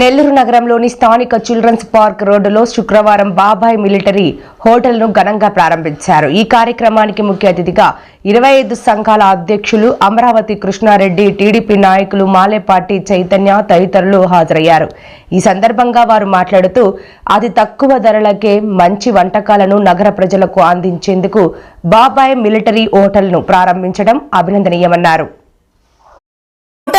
నెల్లూరు నగరంలోని స్థానిక children's park రోడ్డులో శుక్రవారం బాబాయ్ మిలిటరీ హోటల్ను ఘనంగా ప్రారంభించారు. ఈ కార్యక్రమానికి ముఖ్య అతిథిగా ఇరవై ఐదు సంఘాల అధ్యక్షులు అమరావతి కృష్ణారెడ్డి టీడీపీ నాయకులు మాలేపాటి చైతన్య తదితరులు హాజరయ్యారు. ఈ సందర్భంగా వారు మాట్లాడుతూ అతి తక్కువ ధరలకే మంచి వంటకాలను నగర ప్రజలకు అందించేందుకు బాబాయ్ మిలిటరీ హోటల్ను ప్రారంభించడం అభినందనీయమన్నారు.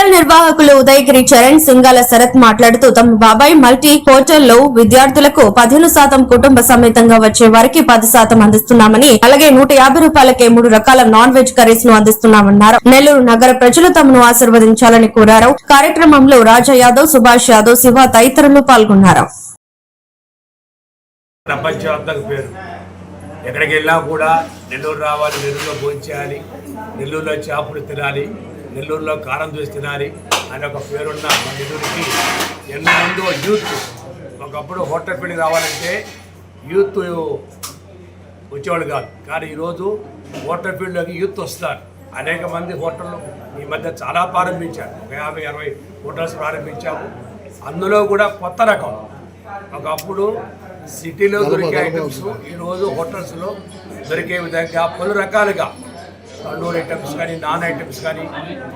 హోటల్ నిర్వాహకులు ఉదయగిరి చరణ్ సింగాల శరత్ మాట్లాడుతూ తమ బాబాయ్ మల్టీ హోటల్లో విద్యార్థులకు పదిహేను శాతం కుటుంబ సమేతంగా వచ్చే వారికి పది శాతం అందిస్తున్నామని అలాగే నూట యాభై రూపాయలకే మూడు రకాల నాన్ వెజ్ కర్రీస్ను అందిస్తున్నామన్నారు. నెల్లూరు నగర ప్రజలు తమను ఆశీర్వదించాలని కోరారు. కార్యక్రమంలో రాజా యాదవ్ సుభాష్ యాదవ్ శివ తదితరులు పాల్గొన్నారు. ఎక్కడికి వెళ్ళినా కూడా నెల్లూరు రావాలి నెల్లూరులో భోజనం చేయాలి నెల్లూరులో చేపలు తినాలి నెల్లూరులో కారం చూసి తినాలి అని ఒక పేరున్న నెల్లూరుకి ఎన్నో మందో యూత్ ఒకప్పుడు హోటల్ పెళ్ళి రావాలంటే యూత్ వచ్చేవాళ్ళు కాదు. కానీ ఈరోజు హోటల్ ఫీల్డ్లోకి యూత్ వస్తారు అనేక మంది హోటళ్ళు ఈ మధ్య చాలా ప్రారంభించారు. ఒక యాభై అరవై హోటల్స్ ప్రారంభించాము. అందులో కూడా కొత్త రకం. ఒకప్పుడు సిటీలో దొరికే ఐటమ్స్ ఈరోజు హోటల్స్లో దొరికే విధంగా పలు రకాలుగా తండూరు ఐటమ్స్ కానీ నాన్ ఐటమ్స్ కానీ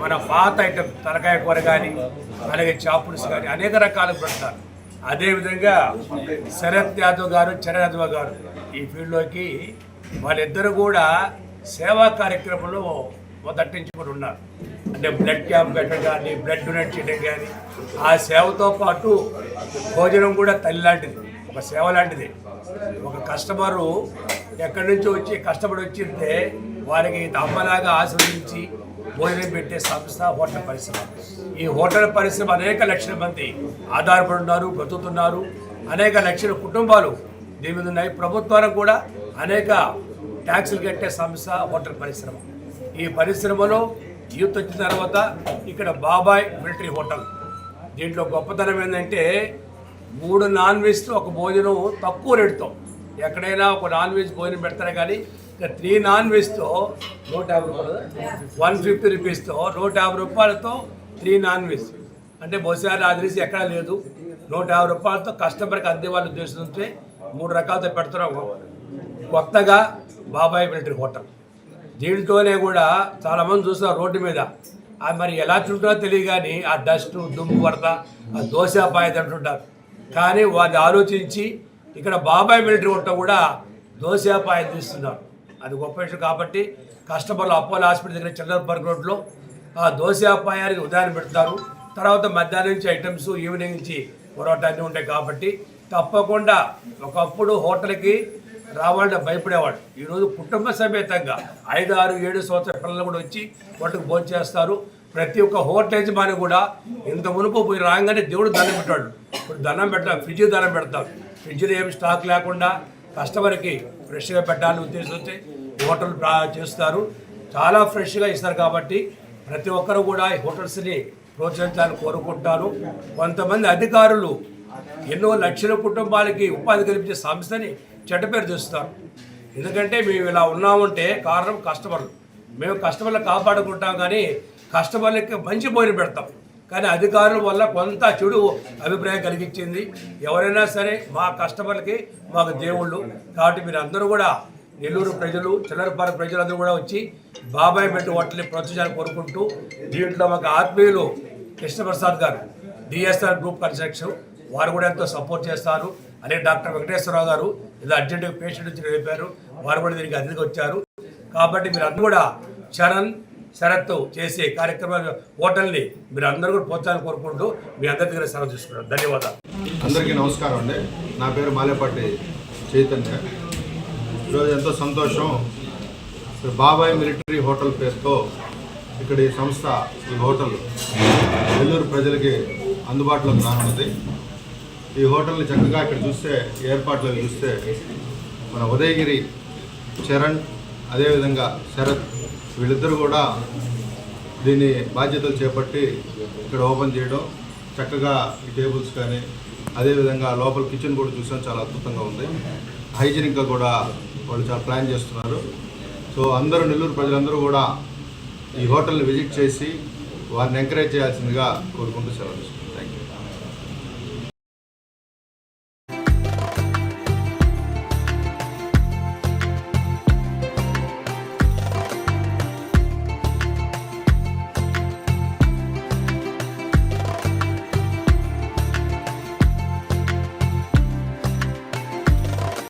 మన పాత ఐటమ్ తలకాయ కూర కానీ అలాగే చాపుల్స్ కానీ అనేక రకాలు పెడతారు. అదేవిధంగా శరత్ యాదవ్ గారు చరణ్ యాదవ్ గారు ఈ ఫీల్డ్లోకి వాళ్ళిద్దరు కూడా సేవా కార్యక్రమంలో మొదటి ఉన్నారు. అంటే బ్లడ్ క్యాంప్ పెట్టడం కానీ బ్లడ్ డొనేట్ చేయడం కానీ ఆ సేవతో పాటు భోజనం కూడా తల్లి లాంటిది ఒక సేవ లాంటిది. ఒక కస్టమరు ఎక్కడి నుంచో వచ్చి కష్టపడి వచ్చింటే వారికి అమ్మలాగా ఆశ్రయించి భోజనం పెట్టే సంస్థ హోటల్ పరిశ్రమ. ఈ హోటల్ పరిశ్రమ అనేక లక్షల మంది ఆధారపడి ఉన్నారు బ్రతుకుతున్నారు. అనేక లక్షల కుటుంబాలు దీని మీద ఉన్నాయి. ప్రభుత్వానికి కూడా అనేక ట్యాక్సులు కట్టే సంస్థ హోటల్ పరిశ్రమ. ఈ పరిశ్రమలో యూత్ వచ్చిన తర్వాత ఇక్కడ బాబాయ్ మిలిటరీ హోటల్. దీంట్లో గొప్పతనం ఏంటంటే మూడు నాన్ వెజ్తో ఒక భోజనం తక్కువ రేటుతో. ఎక్కడైనా ఒక నాన్ వెజ్ భోజనం పెడతారు కానీ త్రీ నాన్ వెజ్తో నూట యాభై రూపాయలు వన్ ఫిఫ్టీ రూపీస్తో నూట యాభై రూపాయలతో త్రీ నాన్ వెజ్ అంటే బహుశా నాకు ఎక్కడా లేదు. నూట యాభై రూపాయలతో కస్టమర్కి అందే వాళ్ళు ఉద్దేశంతో మూడు రకాలతో పెడుతున్నాం కొత్తగా బాబాయ్ మిలిటరీ హోటల్. దీంట్లోనే కూడా చాలామంది చూస్తారు రోడ్డు మీద. అది మరి ఎలా తింటుందో తెలియదు కానీ ఆ డస్ట్ దుమ్ము వరద ఆ దోశ పాయ తింటుంటారు. కానీ వాళ్ళు ఆలోచించి ఇక్కడ బాబాయ్ మిలిటరీ హోటల్ కూడా దోశ పాయ తీస్తున్నారు. అది గొప్ప విషయం కాబట్టి కస్టమర్లు అపోలో హాస్పిటల్ దగ్గర చిల్లర పార్క్ రోడ్లో ఆ దోశ అపాయానికి ఉదాహరణ పెడతారు. తర్వాత మధ్యాహ్నం నుంచి ఐటమ్స్ ఈవినింగ్ నుంచి పొరోటా అన్నీ ఉంటాయి కాబట్టి తప్పకుండా ఒకప్పుడు హోటల్కి రావాలంటే భయపడేవాడు ఈరోజు కుటుంబ సమేతంగా ఐదు ఆరు ఏడు సంవత్సరాల పిల్లలు కూడా వచ్చి వాటికి భోజనం చేస్తారు. ప్రతి ఒక్క హోటల్ యజమాని కూడా ఇంత మునుపు పోయి రాగానే దేవుడు దండం పెట్టాడు. ఇప్పుడు దండం పెట్టాం ఫ్రిడ్జ్ దండం పెడతాం ఫ్రిడ్జ్లో ఏమి స్టాక్ లేకుండా కస్టమర్కి ఫ్రెష్గా పెట్టాలని ఉద్దేశంతో హోటల్ చేస్తారు. చాలా ఫ్రెష్గా ఇస్తారు కాబట్టి ప్రతి ఒక్కరు కూడా ఈ హోటల్స్ని ప్రోత్సహించాలని కోరుకుంటాను. కొంతమంది అధికారులు ఎన్నో లక్షల కుటుంబాలకి ఉపాధి కల్పించే సంస్థని చెడ్డపేరు పేరు ఎందుకంటే మేము ఇలా ఉన్నామంటే కారణం కస్టమర్లు. మేము కస్టమర్లు కాపాడుకుంటాం కానీ కస్టమర్లకి మంచి భోజనం పెడతాం. కానీ అధికారుల వల్ల కొంత చెడు అభిప్రాయం కలిగించింది. ఎవరైనా సరే మా కస్టమర్లకి మాకు దేవుళ్ళు. కాబట్టి మీరు అందరూ కూడా నెల్లూరు ప్రజలు చిల్లరపాలెం ప్రజలందరూ కూడా వచ్చి బాబాయ్ మెట్టు హోటల్ని ప్రోత్సహించాలని కోరుకుంటూ దీంట్లో మాకు ఆత్మీయులు కృష్ణప్రసాద్ గారు డిఎస్ఆర్ గ్రూప్ కన్స్ట్రక్షన్ వారు కూడా ఎంతో సపోర్ట్ చేస్తారు. అదే డాక్టర్ వెంకటేశ్వరరావు గారు ఇలా అర్జెంటుగా పేషెంట్ నుంచి వెళ్ళిపోయారు వారు కూడా దీనికి అతిథిగా వచ్చారు. కాబట్టి మీరు అందరూ కూడా చరణ్ శరత్ చేసే కార్యక్రమాలు హోటల్ని మీరు అందరూ కూడా ప్రోత్సాహం కోరుకుంటూ మీ అందరి దగ్గర సెలవు తీసుకున్నారు ధన్యవాదాలు. అందరికీ నమస్కారం అండి. నా పేరు మాలేపాటి చైతన్య. ఈరోజు ఎంతో సంతోషం. బాబాయ్ మిలిటరీ హోటల్ పేరుతో ఇక్కడ ఈ సంస్థ ఈ హోటల్ నెల్లూరు ప్రజలకి అందుబాటులోకి రానున్నది ఈ హోటల్ని చక్కగా ఇక్కడ చూస్తే ఏర్పాట్లు చూస్తే మన ఉదయగిరి చరణ్ అదేవిధంగా శరత్ వీళ్ళిద్దరూ కూడా దీని బాధ్యతలు చేపట్టి ఇక్కడ ఓపెన్ చేయడం చక్కగా ఈ టేబుల్స్ కానీ అదేవిధంగా లోపల కిచెన్ కూడా చూసాం చాలా అద్భుతంగా ఉంది. హైజీనిక్గా కూడా వాళ్ళు చాలా ప్లాన్ చేస్తున్నారు. సో అందరూ నెల్లూరు ప్రజలందరూ కూడా ఈ హోటల్ని విజిట్ చేసి వారిని ఎంకరేజ్ చేయాల్సిందిగా కోరుకుంటూ సెలవు